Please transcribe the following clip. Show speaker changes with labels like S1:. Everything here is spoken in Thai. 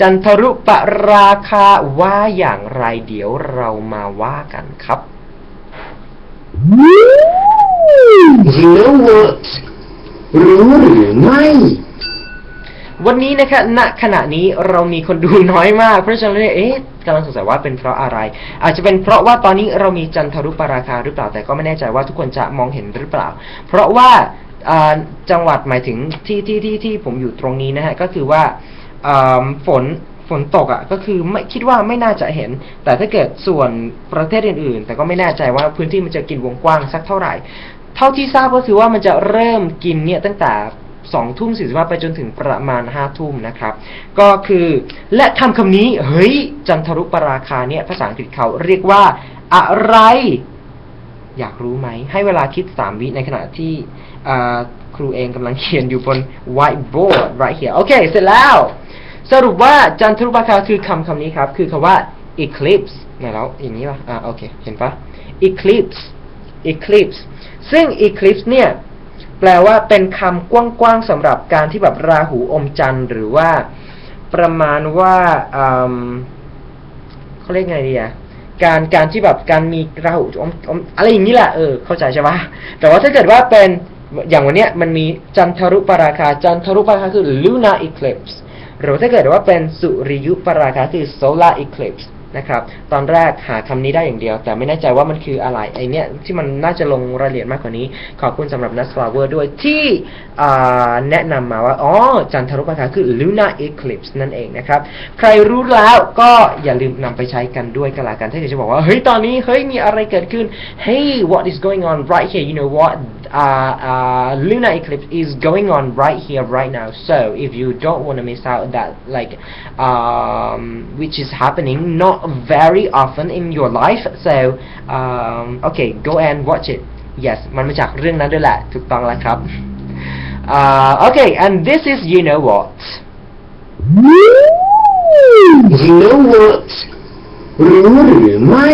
S1: จันทรุปราคาว่าอย่างไรเดี๋ยวเรามาว่ากันครับ
S2: You know what รู้หรือไม่
S1: วันนี้นะคะณขณะนี้เรามีคนดูน้อยมาก เพราะฉะนั้นเนี่ยเอ๊ะกำลังสงสัยว่าเป็นเพราะอะไร อาจจะเป็นเพราะว่าตอนนี้เรามีจันทรุปราคาหรือเปล่าแต่ก็ไม่แน่ใจว่าทุกคนจะมองเห็นหรือเปล่า เพราะว่าอ่าจังหวัดหมายถึงที่ที่ที่ที่ผมอยู่ตรงนี้นะฮะก็คือว่าอ่า ฝนฝนตกอะ่ะก็คือไม่คิดว่าไม่น่าจะเห็น แต่ถ้าเกิดส่วนประเทศอื่น ๆ แต่ก็ไม่แน่ใจว่าพื้นที่มันจะกินวงกว้างสักเท่าไหร่ เท่าที่ทราบก็คือว่ามันจะเริ่มกินเนี่ยตั้งแต่สองทุ่มสี่สิบห้าไปจนถึงประมาณห้าทุ่มนะครับ ก็คือและคำคำนี้เฮ้ยจันทรุปราคาเนี่ยภาษาอังกฤษเขาเรียกว่าอะไร อยากรู้ไหม ให้เวลาคิดสามวิในขณะที่ครูเองกำลังเขียนอยู่บน whiteboard right here โอเค เสร็จแล้ว สรุปว่าจันทรุปราคาคือคำคำนี้ครับ คือคำว่า eclipse ไหนแล้วอย่างนี้ป่ะอ่าโอเค เห็นปะ eclipse eclipse ซึ่ง eclipse เนี่ย แปลว่าเป็นคำกว้างๆสำหรับการที่แบบราหูอมจันทร์หรือว่าประมาณว่าอืมเขาเรียกไงดีอะการการที่แบบการมีราหูอมอมอะไรอย่างนี้แหละเออเข้าใจใช่ปะแต่ว่าถ้าเกิดว่าเป็นอย่างวันเนี้ยมันมีจันทรุปราคาจันทรุปราคาคือ lunar eclipse หรือถ้าเกิดว่าเป็นสุริยุปราคาคือ solar eclipse นะครับตอนแรกหาคำนี้ได้อย่างเดียว แต่ไม่แน่ใจว่ามันคืออะไรไอเนี้ยที่มันน่าจะลงรายละเอียดมากกว่านี้ ขอบคุณสำหรับ n u s Flower ด้วยที่แนะนำมาว่า อ๋อ จันทรุปราคาคือ lunar eclipse นั่นเองนะครับ ใครรู้แล้วก็อย่าลืมนำไปใช้กันด้วยกันละกัน ถ้าเกิดจะบอกว่า เฮ้ย ตอนนี้ เฮ้ย มีอะไรเกิดขึ้น Hey what is going on right here you know what uh, uh, lunar eclipse is going on right here right now so if you don't want to miss out that like um, which is happening not very often in your life so um, okay go and watch it yes มันมาจากเรื่องนั้นด้วยแหละ ถูกต้องแล้วครับ uh, okay and this is you know what
S2: You know what รู้หรือไม่